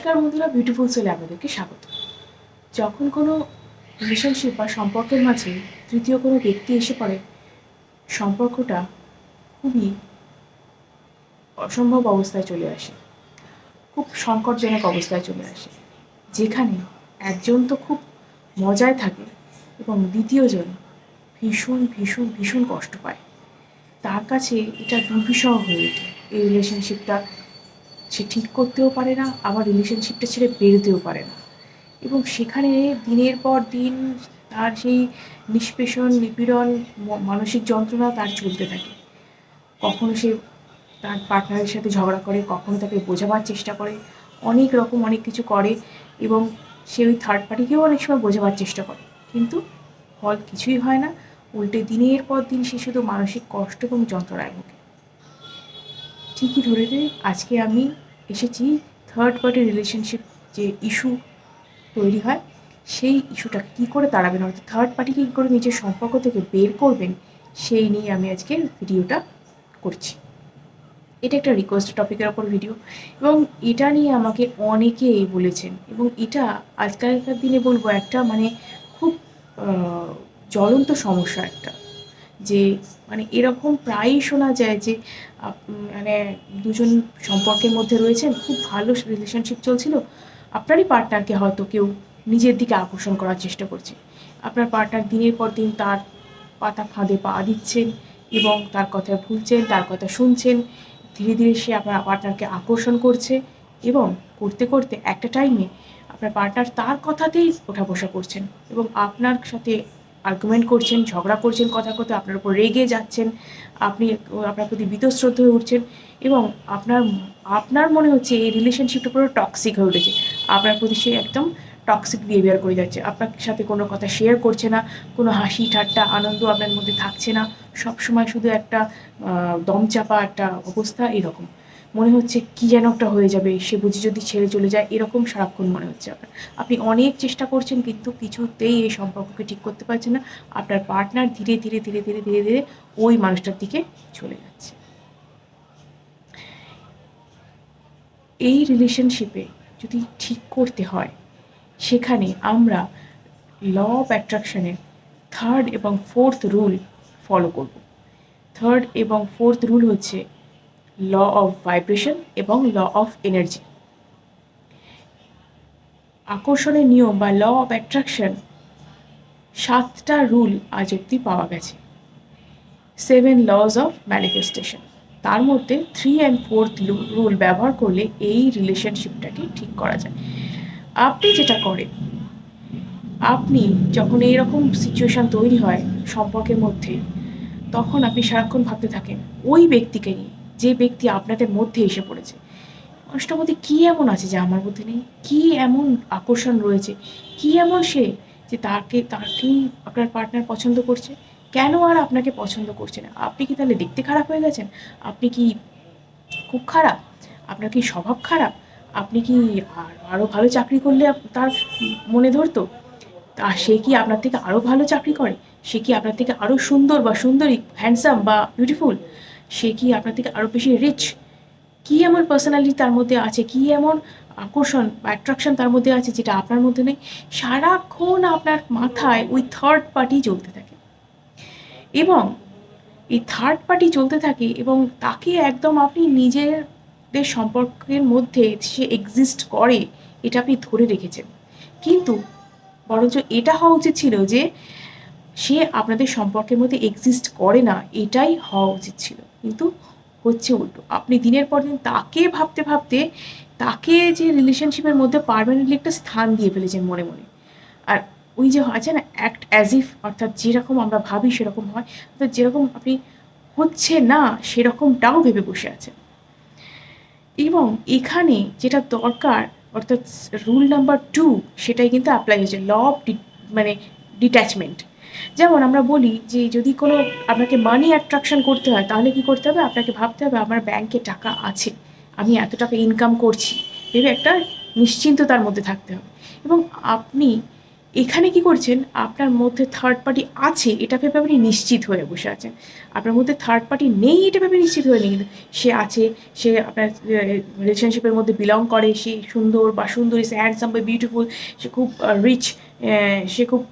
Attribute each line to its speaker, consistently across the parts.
Speaker 1: নমস্কার বন্ধুরা বিউটিফুল সোলে আপনাদেরকে স্বাগত। যখন কোনো রিলেশনশিপ বা সম্পর্কের মাঝে তৃতীয় কোনো ব্যক্তি এসে পড়ে, সম্পর্কটা খুবই অসম্ভব অবস্থায় চলে আসে, খুব সংকটজনক অবস্থায় চলে আসে। যেখানে একজন তো খুব মজায় থাকে এবং দ্বিতীয়জন ভীষণ ভীষণ ভীষণ কষ্ট পায়। তার কাছে এটা দুর্বিষহ হয়ে ওঠে এই রিলেশনশিপটা সে ঠিক করতেও পারে না, আবার রিলেশনশিপটা ছেড়ে বেরোতেও পারে না। এবং সেখানে দিনের পর দিন তার সেই নিষ্পেষণ, নিপীড়ন মানসিক যন্ত্রণা তার চলতে থাকে। কখনো সে তার পার্টনারের সাথে ঝগড়া করে, কখনো তাকে বোঝাবার চেষ্টা করে, অনেক রকম অনেক কিছু করে এবং সে ওই থার্ড পার্টিকেও অনেক সময় বোঝাবার চেষ্টা করে। কিন্তু ফল কিছুই হয় না, উল্টে দিনের পর দিন সে শুধু মানসিক কষ্ট এবং যন্ত্রণায় ভোগে। ঠিকই ধরে আজকে আমি এসেছি থার্ড পার্টি রিলেশনশিপ যে ইস্যু তৈরি হয়, সেই ইস্যুটা কী করে তাড়াবেন অর্থাৎ থার্ড পার্টিকে কী করে নিজের সম্পর্ক থেকে বের করবেন? সেই নিয়ে আমি আজকে ভিডিওটা করছি। এটা একটা রিকোয়েস্ট টপিকের ওপর ভিডিও এবং এটা নিয়ে আমাকে অনেকেই বলেছেন, এবং এটা আজকালকার দিনে বলব একটা মানে খুব জ্বলন্ত সমস্যা একটা। যে মানে এরকম প্রায়ই শোনা যায় যে মানে দুজন সম্পর্কের মধ্যে রয়েছেন খুব ভালো রিলেশনশিপ চলছিল। আপনারই পার্টনারকে হয়তো কেউ নিজের দিকে আকর্ষণ করার চেষ্টা করছে। আপনার পার্টনার দিনের পর দিন তার পাতা ফাঁদে পা দিচ্ছেন এবং তার কথা ভুলছেন, তার কথা শুনছেন। ধীরে ধীরে সে আপনার পার্টনারকে আকর্ষণ করছে এবং করতে করতে একটা টাইমে আপনার পার্টনার তার কথাতেই ওঠা বসা করছেন এবং আপনার সাথে আর্গুমেন্ট করছেন, ঝগড়া করছেন, কথা কথা আপনার উপর রেগে যাচ্ছেন, আপনি, আপনার প্রতি বীতশ্রদ্ধ হয়ে উঠছেন এবং আপনার আপনার মনে হচ্ছে এই রিলেশনশিপটা পুরো টক্সিক হয়ে উঠেছে। আপনার প্রতি সে একদম টক্সিক বিহেভিয়ার করে যাচ্ছে। আপনার সাথে কোনো কথা শেয়ার করছে না, কোনো হাসি ঠাট্টা, আনন্দ আপনার মধ্যে থাকছে না। সব সময় শুধু একটা দমচাপা একটা অবস্থা এরকম। মনে হচ্ছে কি যেন একটা হয়ে যাবে, সে বুঝি যদি ছেড়ে চলে যায়, এরকম সারাক্ষণ মনে হচ্ছে আপনার আপনি অনেক চেষ্টা করছেন, কিন্তু কিছুতেই এই সম্পর্ককে ঠিক করতে পারছেন না। আপনার পার্টনার ধীরে ধীরে ধীরে ধীরে ধীরে ধীরে ওই মানুষটার দিকে চলে যাচ্ছে। এই রিলেশনশিপে যদি ঠিক করতে হয়, সেখানে আমরা ল অফ অ্যাট্রাকশনের থার্ড এবং ফোর্থ রুল ফলো করব। থার্ড এবং ফোর্থ রুল হচ্ছে ল অফ ভাইব্রেশন এবং ল অফ এনার্জি। আকর্ষণের নিয়ম বা ল অফ অ্যাট্রাকশন সাতটা রুল আজ অব্দি পাওয়া গেছে। Seven laws of manifestation. তার মধ্যে থ্রি অ্যান্ড ফোর্থ রুল ব্যবহার করলে এই রিলেশনশিপটাকে ঠিক করা যায়। আপনি যেটা করেন, আপনি যখন এইরকম সিচুয়েশান তৈরি হয় সম্পর্কের মধ্যে, তখন আপনি সারাক্ষণ ভাবতে থাকেন, ওই ব্যক্তিকে নিয়ে যে ব্যক্তি আপনাদের মধ্যে এসে পড়েছে। মানুষটার মধ্যে কী এমন আছে যা আমার মধ্যে নেই? কী এমন আকর্ষণ রয়েছে? কী এমন সে যে তাকে, তাকেই আপনার পার্টনার পছন্দ করছে? কেন আর আপনাকে পছন্দ করছে না? আপনি কি তাহলে দেখতে খারাপ হয়ে গেছেন? আপনি কি খুব খারাপ? আপনার কি স্বভাব খারাপ? আপনি কি আর আরও ভালো চাকরি করলে তার মনে ধরতো? তা সে কি আপনার থেকে আরও ভালো চাকরি করে? সে কি আপনার থেকে আরও সুন্দর বা সুন্দরী হ্যান্ডসাম বা বিউটিফুল সে কি আপনার থেকে আরও বেশি রিচ কী এমন পার্সোনালিটি তার মধ্যে আছে? কী এমন আকর্ষণ অ্যাট্রাকশন তার মধ্যে আছে যেটা আপনার মধ্যে নেই? সারাক্ষণ আপনার মাথায় ওই থার্ড পার্টি চলতে থাকে। এবং এই থার্ড পার্টি চলতে থাকে এবং তাকে একদম আপনি নিজেদের সম্পর্কের মধ্যে সে এক্সিস্ট করে, এটা আপনি ধরে রেখেছেন। কিন্তু বরঞ্চ এটা হওয়া উচিত ছিল যে সে আপনাদের সম্পর্কের মধ্যে এক্সিস্ট করে না, এটাই হওয়া উচিত ছিল। কিন্তু হচ্ছে উল্টো। আপনি দিনের পর দিন তাকে ভাবতে ভাবতে, তাকে যে রিলেশনশিপের মধ্যে পারমানেন্টলি একটা স্থান দিয়ে ফেলেছেন মনে মনে। আর ওই যে আছে না অ্যাক্ট অ্যাজ ইফ অর্থাৎ যেরকম আমরা ভাবি সেরকম হয়, অর্থাৎ যেরকম আপনি হচ্ছে না, সেরকমটাও ভেবে বসে আছেন। এবং এখানে যেটা দরকার, অর্থাৎ রুল নাম্বার টু সেটাই কিন্তু অ্যাপ্লাই হয়েছে ল অফ মানে ডিট্যাচমেন্ট যেমন আমরা বলি যে যদি কোনো আপনাকে মানি অ্যাট্রাকশন করতে হয়, তাহলে কি করতে হবে? আপনাকে ভাবতে হবে আমার ব্যাংকে টাকা আছে, আমি এত টাকা ইনকাম করছি। ভেবে একটা নিশ্চিন্ততার মধ্যে থাকতে হবে। এবং আপনি এখানে কি করছেন? আপনার মধ্যে থার্ড পার্টি আছে, এটা ভেবে আপনি নিশ্চিত হয়ে বসে আছেন। আপনার মধ্যে থার্ড পার্টি নেই, এটা ভেবে নিশ্চিত হয়ে নেই কিন্তু সে আছে, সে আপনার রিলেশনশিপের মধ্যে বিলং করে, সে সুন্দর বা সুন্দরী সে হ্যান্ডসাম বা বিউটিফুল সে খুব রিচ সে খুব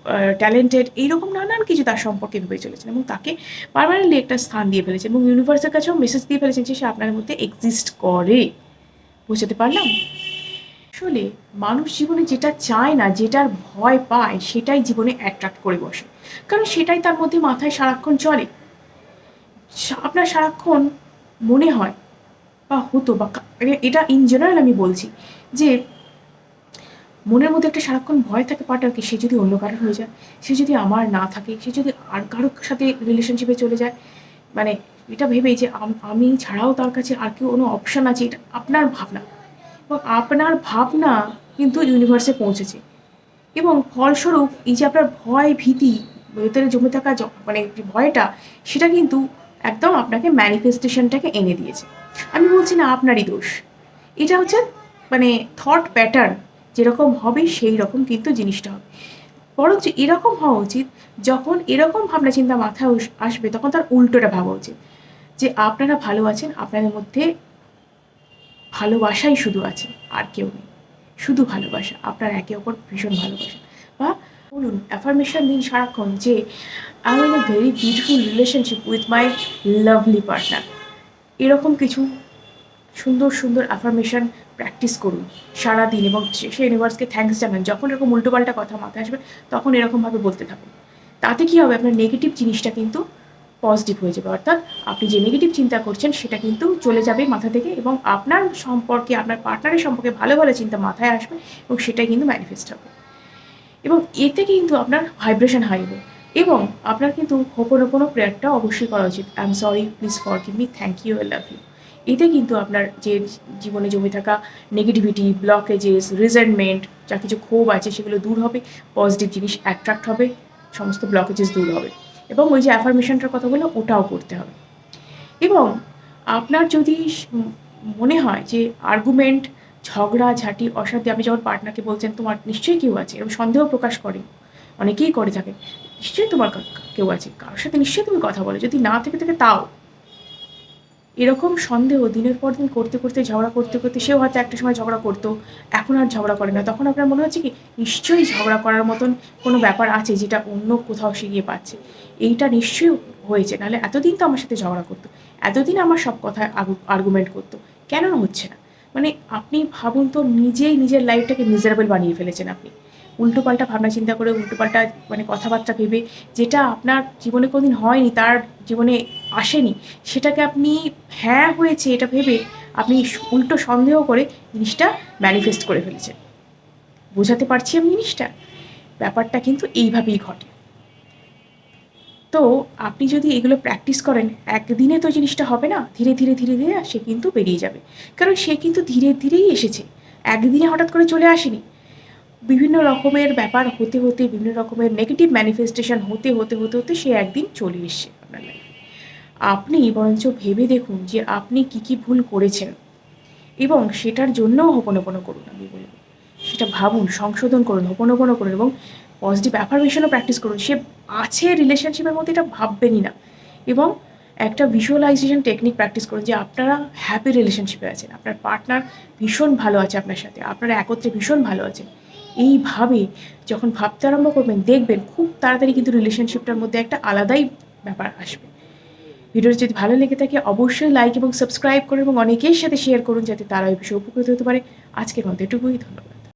Speaker 1: ট্যালেন্টেড এইরকম নানান কিছু তার সম্পর্কে ভেবে চলেছেন এবং তাকে পারমানেন্টলি একটা স্থান দিয়ে ফেলেছেন এবং ইউনিভার্সের কাছেও মেসেজ দিয়ে ফেলেছেন যে সে আপনার মধ্যে এক্সিস্ট করে। বুঝতে পারলাম? আসলে মানুষ জীবনে যেটা চায় না, যেটার ভয় পায়, সেটাই জীবনে অ্যাট্রাক্ট করে বসে। কারণ সেটাই তার মধ্যে মাথায় সারাক্ষণ চলে। আপনার সারাক্ষণ মনে হয়, বা হতো, বা এটা ইন জেনারেল আমি বলছি, যে মনের মধ্যে একটা সারাক্ষণ ভয় থাকে পার্টনারকে সে যদি অন্য কারোর হয়ে যায়, সে যদি আমার না থাকে, সে যদি আর কারোর সাথে রিলেশনশিপে চলে যায় মানে এটা ভেবেই যে আমি ছাড়াও তার কাছে আর কেউ কোনো অপশান আছে, এটা আপনার ভাবনা। আপনার ভাবনা কিন্তু ইউনিভার্সে পৌঁছেছে। এবং ফলস্বরূপ এই যে আপনার ভয়, ভীতি, ভেতরে জমে থাকা মানে ভয়টা, সেটা কিন্তু একদম আপনাকে ম্যানিফেস্টেশনটাকে এনে দিয়েছে। আমি বলছি না আপনারই দোষ। এটা হচ্ছে মানে থট প্যাটার্ন যেরকম হবে সেই রকম কিন্তু জিনিসটা হবে। বরঞ্চ এরকম হওয়া উচিত, যখন এরকম ভাবনা, চিন্তা মাথায় আসবে, তখন তার উল্টোটা ভাবা উচিত। যে আপনারা ভালো আছেন, আপনাদের মধ্যে ভালোবাসাই শুধু আছে, আর কেউ নেই। শুধু ভালোবাসা, আপনার একে অপর ভীষণ ভালোবাসা। বা বলুন অ্যাফার্মেশন দিন সারাক্ষণ যে I am a very beautiful relationship with my lovely partner এরকম কিছু সুন্দর সুন্দর অ্যাফার্মেশন প্র্যাকটিস করুন সারাদিন এবং সে- ইউনিভার্সকে থ্যাঙ্কস জানান। যখন এরকম উল্টোপাল্টা কথা মাথায় আসবে, তখন এরকমভাবে বলতে থাকুন। তাতে কী হবে? আপনার নেগেটিভ জিনিসটা কিন্তু পজিটিভ হয়ে যাবে। অর্থাৎ আপনি যে নেগেটিভ চিন্তা করছেন, সেটা কিন্তু চলে যাবে মাথা থেকে এবং আপনার সম্পর্কে, আপনার পার্টনারের সম্পর্কে ভালো ভালো চিন্তা মাথায় আসবে এবং সেটাই কিন্তু ম্যানিফেস্ট হবে। এবং এতে কিন্তু আপনার ভাইব্রেশন হাই হবে এবং আপনার কিন্তু হোপনোপনো প্রেয়ারটা অবশ্যই করা উচিত। I am sorry please forgive me thank you I love you এতে কিন্তু আপনার যে জীবনে জমে থাকা নেগেটিভিটি ব্লকেজেস রিজেন্টমেন্ট যা কিছু ক্ষোভ আছে, সেগুলো দূর হবে পজিটিভ জিনিস অ্যাট্রাক্ট হবে, সমস্ত ব্লকেজেস দূর হবে। এবং ওই যে অ্যাফার্মেশনটার কথা ওটাও করতে হবে। এবং আপনার যদি মনে হয় যে আর্গুমেন্ট ঝগড়া, ঝাঁটি অশান্তি আপনি যখন পার্টনারকে বলছেন, তোমার নিশ্চয়ই কেউ আছে এবং সন্দেহ প্রকাশ করে অনেকেই করে থাকে নিশ্চয়ই তোমার কেউ আছে, কারোর সাথে নিশ্চয়ই তুমি কথা বলো, যদি না থেকে থাকে তাও। এরকম সন্দেহ দিনের পর দিন করতে করতে, ঝগড়া করতে করতে, সেও হয়তো একটা সময় ঝগড়া করতো, এখন আর ঝগড়া করে না। তখন আপনার মনে হচ্ছে কি, নিশ্চয়ই ঝগড়া করার মতন কোনো ব্যাপার আছে যেটা অন্য কোথাও সে গিয়ে পাচ্ছে? এইটা নিশ্চয়ই হয়েছে, নাহলে এতদিন তো আমার সাথে ঝগড়া করতো, এতদিন আমার সব কথায় আর্গুমেন্ট করতো কেন হচ্ছে না। মানে আপনি ভাবুন তো, নিজেই নিজের লাইফটাকে মিজারেবল বানিয়ে ফেলেছেন আপনি। উল্টোপাল্টা ভাবনা চিন্তা করে উল্টোপাল্টা মানে কথাবার্তা ভেবে, যেটা আপনার জীবনে কোনোদিন হয়নি, তার জীবনে আসেনি, সেটাকে আপনি হ্যাঁ হয়েছে এটা ভেবে আপনি উল্টো সন্দেহ করে জিনিসটা ম্যানিফেস্ট করে ফেলেছেন। বোঝাতে পারছি আমি জিনিসটা? ব্যাপারটা কিন্তু এইভাবেই ঘটে। তো আপনি যদি এগুলো প্র্যাকটিস করেন, একদিনে তো জিনিসটা হবে না, ধীরে ধীরে ধীরে ধীরে সে কিন্তু বেরিয়ে যাবে। কারণ সে কিন্তু ধীরে ধীরেই এসেছে। একদিনে হঠাৎ করে চলে আসেনি। বিভিন্ন রকমের ব্যাপার হতে হতে, বিভিন্ন রকমের নেগেটিভ ম্যানিফেস্টেশন হতে হতে হতে হতে সে একদিন চলে এসছে আপনার লাইফে আপনি বরঞ্চ ভেবে দেখুন যে আপনি কি কি ভুল করেছেন এবং সেটার জন্যও হোপনোপনো করুন আমি বলব। সেটা ভাবুন, সংশোধন করুন, হোপনোপনো করুন এবং পজিটিভ অ্যাফার্মেশনও প্র্যাকটিস করুন। সে আছে রিলেশনশিপের মধ্যে এটা ভাববেনই না এবং একটা ভিজুয়ালাইজেশন টেকনিক প্র্যাকটিস করুন যে আপনারা হ্যাপি রিলেশনশিপে আছেন, আপনার পার্টনার ভীষণ ভালো আছে আপনার সাথে, আপনারা একত্রে ভীষণ ভালো আছেন। এইভাবে যখন ভাবতে আরম্ভ করবেন, দেখবেন খুব তাড়াতাড়ি কিন্তু রিলেশনশিপটার মধ্যে একটা আলাদাই ব্যাপার আসবে। ভিডিওটি যদি ভালো লেগে থাকে, অবশ্যই লাইক এবং সাবস্ক্রাইব করুন এবং অনেকের সাথে শেয়ার করুন যাতে তারা এই বিষয়ে উপকৃত হতে পারে। আজকের মতো এটুকুই, ধন্যবাদ।